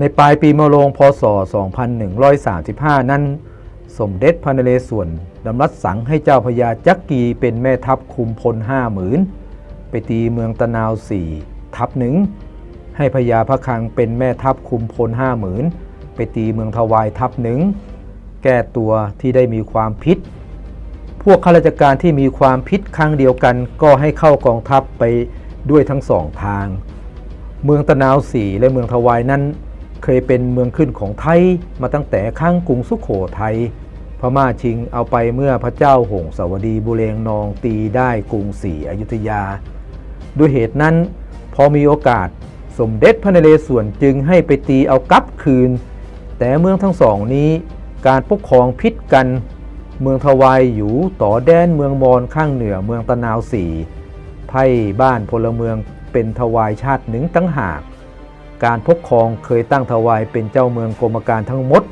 ในปลายปีมะโรงพศ 2135 นั้น สมเด็จพระนเรศวรดำรัสสั่งให้เจ้าพญาจักกีเป็นแม่ทัพคุมพลห้าหมื่นไปตีเมืองตะนาวสี่ทัพหนึ่งให้พญาพระคังเป็นแม่ทัพคุมพลห้าหมื่นไปตีเมืองทวายทัพหนึ่งแก้ตัวที่ได้มีความพิษ พวกข้าราชการที่มีความพิษครั้งเดียวกัน ก็ให้เข้ากองทัพไปด้วยทั้งสองทาง เมืองตะนาวสีและเมืองทวายนั้น เคยเป็นเมืองขึ้นของไทยมาตั้งแต่ข้างกรุงสุขโขทัยพม่าชิงเอาไปเมื่อพระเจ้าหงสาวดีบุเรงนองตีได้กรุงศรีอยุธยา ด้วยเหตุนั้นพอมีโอกาสสมเด็จพระนเรศวรจึงให้ไปตีเอากลับคืน แต่เมืองทั้งสองนี้การปกครองพิษกัน เมืองทวายอยู่ต่อแดนเมืองมอญข้างเหนือเมืองตะนาวสีไพ่บ้านพลเมืองเป็นทวายชาติหนึ่งตั้งหาก การปกครองเคยตั้งทวายเป็นเจ้าเมืองกรมการทั้งหมด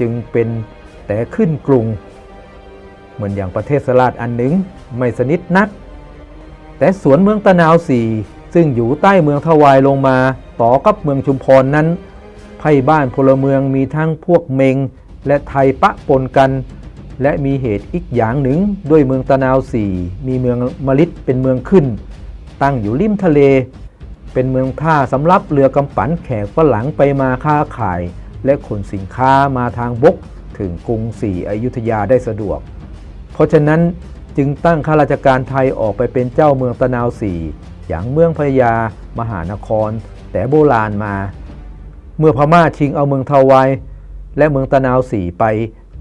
จึงเป็นแต่ขึ้นกรุง เหมือนอย่างประเทศสลาดอันหนึ่งไม่สนิทนัก แต่สวนเมืองตะนาวสีซึ่งอยู่ใต้เมืองทวายลงมา ต่อกับเมืองชุมพรนั้นไพ่บ้านพลเมืองมีทั้งพวกเมง และไทยปะปนกัน และมีเหตุอีกอย่างหนึ่งด้วยเมืองตะนาวสีมีเมืองมะลิดเป็นเมืองขึ้น ตั้งอยู่ริมทะเล เป็นเมืองท่าสำหรับเรือกำปั่นแขกฝรั่งไปมาค้าขาย และขนสินค้ามาทางบกถึงกรุงศรีอยุธยาได้สะดวก เพราะฉะนั้นจึงตั้งข้าราชการไทยออกไปเป็นเจ้าเมืองตะนาวสีอย่างเมืองพญามหานคร แต่โบราณมา เมื่อพม่าชิงเอาเมืองทวายและเมืองตะนาวสีไป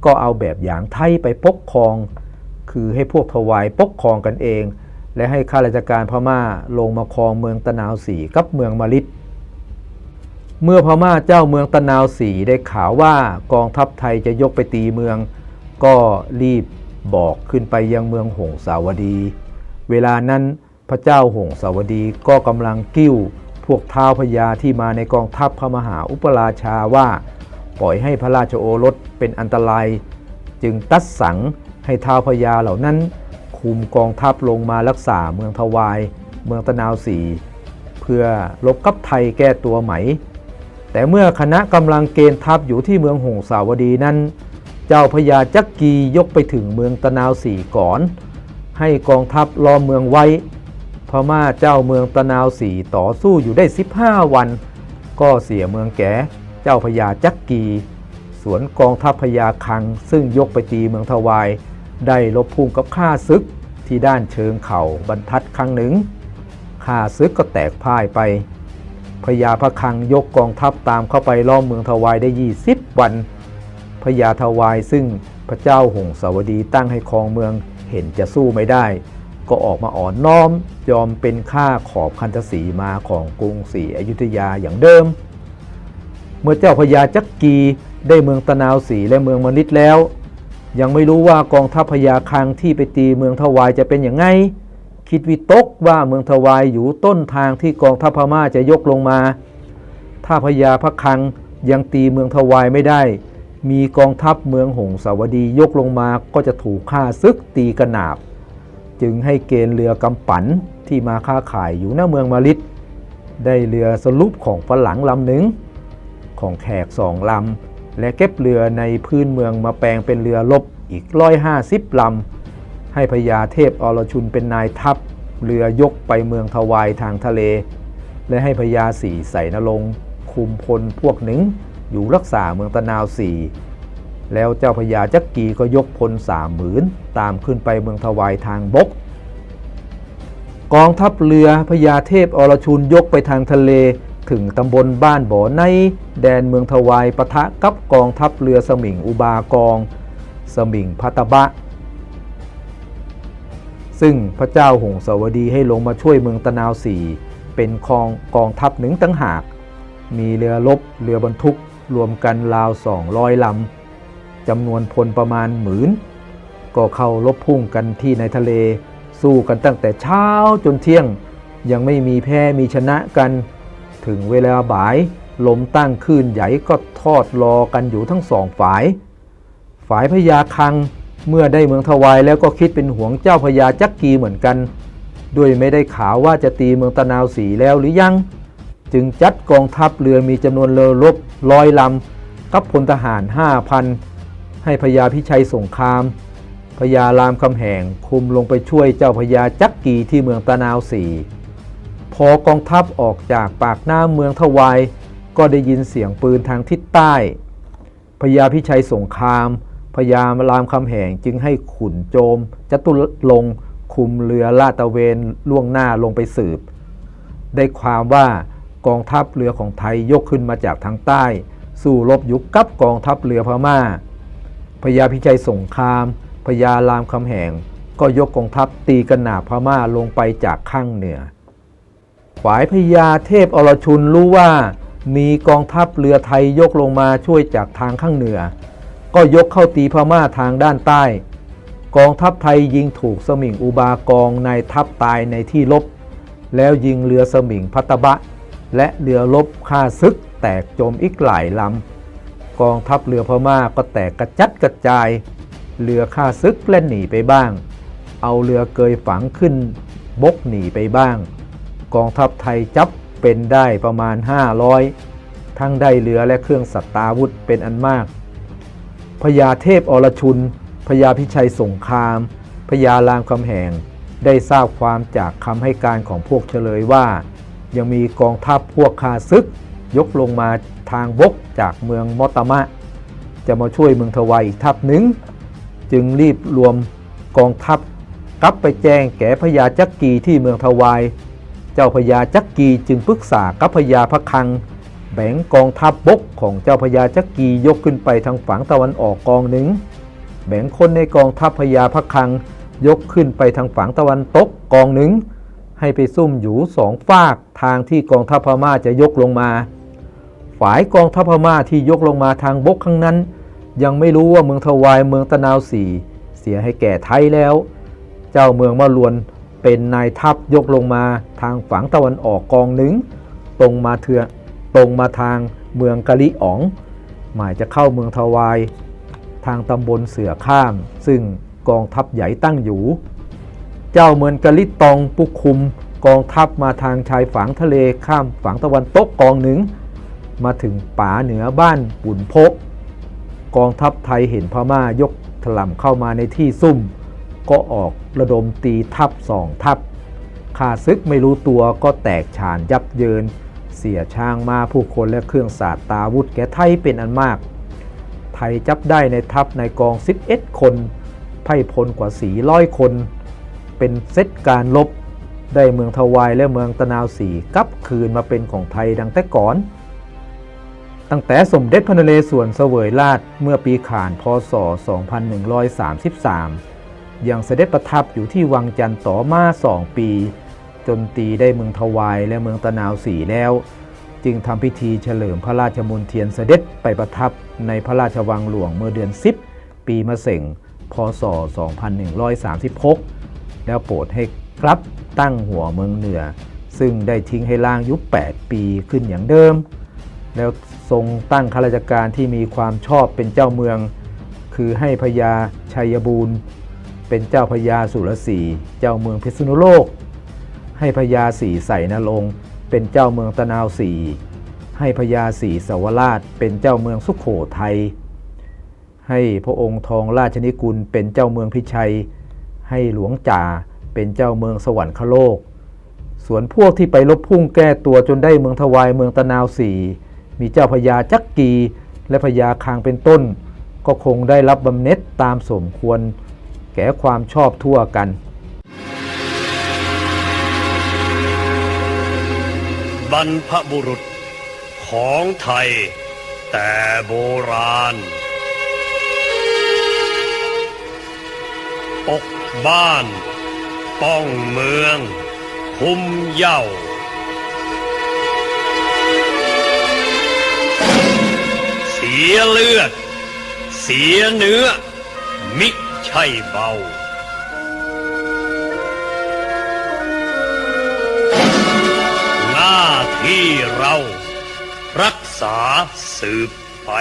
ก็เอาแบบอย่างไทยไปปกครอง คือให้พวกทวายปกครองกันเอง และให้ข้าราชการพม่าลงมาครองเมืองตะนาวสีกับเมืองมะลิดเมื่อพม่าเจ้าเมืองตะนาวสีได้ข่าวว่ากองทัพไทยจะยกไปตีเมือง ก็รีบบอกขึ้นไปยังเมืองหงสาวดี เวลานั้นพระเจ้าหงสาวดีก็กำลังกิ้ว พวกท้าวพญาที่มาในกองทัพพระมหาอุปราชาว่า ปล่อยให้พระราชโอรสเป็นอันตราย จึงตัดสังให้ท้าวพญาเหล่านั้น คุมกองทัพลงมารักษาเมืองทวาย เมืองตะนาวสีเพื่อลบกับไทยแก้ตัวไหม แต่เมื่อคณะกำลังเกณฑ์ทัพอยู่ที่เมืองหงสาวดีนั้น เจ้าพญาจักกียกไปถึงเมืองตะนาวสีก่อน ให้กองทัพล้อมเมืองไว้พม่าเจ้าเมืองตะนาวสีต่อสู้อยู่ได้ 15 วัน ก็เสียเมืองแก่เจ้าพญาจักกี สวนกองทัพพญาคัง ซึ่งยกไปตีเมืองทวาย ได้ลบพุ่งกับข้าศึกที่ด้านเชิงเขาบรรทัดครั้งหนึ่งข้าศึกก็แตกพ่ายไปพญาพระคังยกกองทัพตามเข้าไปล้อมเมืองทวายได้ 20 วันพญาทวายซึ่งพระเจ้าหงสาวดีตั้งให้ครองเมืองเห็นจะสู้ไม่ได้ ก็ออกมาอ่อนน้อม ยอมเป็นข้าขอบคันธสีมาของกรุงศรีอยุธยาอย่างเดิม เมื่อเจ้าพญาจักกีได้เมืองตะนาวสีและเมืองมนิดแล้ว ยังไม่รู้ว่ากองทัพพญาคังที่ไปตีเมืองทวายจะเป็นอย่างไง คิดวิตกว่าเมืองทวายอยู่ต้นทางที่กองทัพพม่าจะยกลงมา ถ้าพญาพระคังยังตีเมืองทวายไม่ได้ มีกองทัพเมืองหงสาวดียกลงมาก็จะถูกฆ่าซึกตีกระนาบ จึงให้เกณฑ์เรือกำปั่นที่มาค้าขายอยู่หน้าเมืองมาลิดได้เรือสรุปของฝรั่งลำหนึ่งของแขกสองลำ และเก็บเรือในพื้นเมืองมาแปลงเป็นเรือลบอีกร้อยห้าสิบลำ ให้พญาเทพอรชุนเป็นนายทัพ เรือยกไปเมืองทวายทางทะเล และให้พญาสีใส่นรงค์คุมพลพวกหนึ่งอยู่รักษาเมืองตะนาวสีแล้วเจ้าพญาจักกีก็ยกพลสามหมื่นตามขึ้นไปเมืองทวายทางบก กองทัพเรือพญาเทพอรชุนยกไปทางทะเล ถึงตำบลบ้านบ่อใน แดนเมืองทวายปะทะกับกองทัพเรือสมิงอุบากอง สมิงพัตบะ ซึ่งพระเจ้าหงสาวดีให้ลงมาช่วยเมืองตะนาวสีเป็นคองกองทัพหนึ่งตั้งหาก มีเรือลบเรือบรรทุกรวมกันราวสองร้อยลำจำนวนพลประมาณหมื่นก็เข้าลบพุ่งกันที่ในทะเล สู้กันตั้งแต่เช้าจนเที่ยง ยังไม่มีแพ้มีชนะกัน ถึงเวลาบ่าย ลมตั้งคลื่นใหญ่ก็ทอดรอกันอยู่ทั้งสองฝ่าย ฝ่ายพญาคังเมื่อได้เมืองทวายแล้วก็คิดเป็นห่วงเจ้าพญาจักกีเหมือนกัน ด้วยไม่ได้ข่าวว่าจะตีเมืองตะนาวสีแล้วหรือยัง จึงจัดกองทัพเรือมีจำนวนเรือรบร้อยลำกับพลทหาร 5,000 ให้พญาพิชัยสงครามพญารามคำแหงคุมลงไปช่วยเจ้าพญาจักกีที่เมืองตะนาวสี พอกองทัพออกจากปากหน้ำเมืองทวายก็ได้ยินเสียงปืนทางทิศใต้พญาพิชัยสงครามพญารามคำแหงจึงให้ขุนโจมจตุลงคุมเรือลาดตะเวนล่วงหน้าลงไปสืบ ได้ความว่ากองทัพเรือของไทยยกขึ้นมาจากทางใต้ สู้รบยุคกับกองทัพเรือพม่าพญาพิชัยสงครามพญารามคำแหง ก็ยกกองทัพตีกระหนาพม่าลงไปจากข้างเหนือ ฝ่ายพญาเทพอรชุนรู้ว่ามีกองทัพเรือไทยยกลงมาช่วยจากทางข้างเหนือ ก็ยกเข้าตีพม่าทางด้านใต้ กองทัพไทยยิงถูกสมิงอุบากองในายทัพตายในที่ลบ แล้วยิงเรือสมิงพัตบะ และเรือลบฆ่าศึกแตกจมอีกหลายลำ กองทัพเรือพม่าก็แตกกระจัดกระจาย เรือฆ่าศึกเล่นหนีไปบ้าง เอาเรือเกยฝังขึ้นบกหนีไปบ้าง กองทัพไทยจับเป็นได้ประมาณ 500 ทั้งได้เรือและเครื่องสัตตาวุธเป็นอันมาก พญาเทพอรชุน พญาพิชัยสงคราม พญารามคำแหง ได้ทราบความจากคำให้การของพวกเฉลยว่า ยังมีกองทัพพวกคาซึก ยกลงมาทางบกจากเมืองมอตมะ จะมาช่วยเมืองทวายอีกทัพหนึ่ง จึงรีบรวมกองทัพกลับไปแจ้งแก่พญาจักกีที่เมืองทวาย เจ้าพญาจักกีจึงปรึกษากับพญาพระคัง แบ่งกองทัพบบกของเจ้าพญาจักกียกขึ้นไปทางฝั่งตะวันออกกองหนึ่ง แบ่งคนในกองทัพพญาพระคัง ยกขึ้นไปทางฝั่งตะวันตกกองหนึ่ง ให้ไปซุ่มอยู่สองฝากทางที่กองทัพพม่าจะยกลงมา ฝ่ายกองทัพพม่าที่ยกลงมาทางบกข้างนั้น ยังไม่รู้ว่าเมืองทวายเมืองตะนาวสีเสียให้แก่ไทยแล้ว เจ้าเมืองมะลวน เป็นนายทัพยกลงมาทางฝั่งตะวันออกกองหนึ่งตรงมาเถือตรงมาทางเมืองกะลิอ๋อง หมายจะเข้าเมืองทวาย ทางตำบลเสือข้าม ซึ่งกองทัพใหญ่ตั้งอยู่ เจ้าเมืองกะลิตองปุกคุมกองทัพมาทางชายฝั่งทะเลข้ามฝั่งตะวันตกกองหนึ่งมาถึงป่าเหนือบ้านบุญพก กองทัพไทยเห็นพม่ายกถล่มเข้ามาในที่ซุ่ม ก็ออกระดมตีทัพสองทัพข้าศึกไม่รู้ตัวก็แตกฉานยับเยิน เสียช้างมาผู้คนและเครื่องสาดตาวุธแก่ไทยเป็นอันมาก ไทยจับได้ในทัพในกอง 11 คน ไพ่พลกว่า 400 คน เป็นเซตการลบ ได้เมืองทวายและเมืองตะนาวสีกลับคืนมาเป็นของไทยดังแต่ก่อน ตั้งแต่สมเด็จพระนเรศวรเสวยราชเมื่อปีขานพศ 2133 ยังเสด็จประทับอยู่ที่วังจันทร์ต่อมาสองปี จนตีได้เมืองทวายและเมืองตะนาวสีแล้ว จึงทำพิธีเฉลิมพระราชมนเทียนเสด็จไปประทับในพระราชวังหลวงเมื่อเดือน 10 ปีมะเส็งพศ 2136 แล้วโปรดให้กลับตั้งหัวเมืองเหนือ ซึ่งได้ทิ้งให้ล่างยุค 8 ปีขึ้นอย่างเดิม แล้วทรงตั้งข้าราชการที่มีความชอบเป็นเจ้าเมือง คือให้พญาชัยบูรณ์ เป็นเจ้าพญาสุรศีเจ้าเมืองพิษณุโลก ให้พญาศรีใส่นรงเป็นเจ้าเมืองตะนาวศรีให้พญาศรีสวราชเป็นเจ้าเมืองสุขโขทัยให้พระองค์ทองราชนิกุลเป็นเจ้าเมืองพิชัย ให้หลวงจ่าเป็นเจ้าเมืองสวรรคโลก ส่วนพวกที่ไปลบพุ่งแก้ตัวจนได้เมืองทวายเมืองตะนาวสีมีเจ้าพญาจักกีและพญาคางเป็นต้น ก็คงได้รับบำเหน็จตามสมควร แก่ความชอบทั่วกัน บรรพบุรุษของไทย แต่โบราณ ปกบ้าน ป้องเมือง คุมเหย้าเสียเลือด เสียเนื้อ มิ ใช่เบาหน้าที่เรา รักษาสืบไป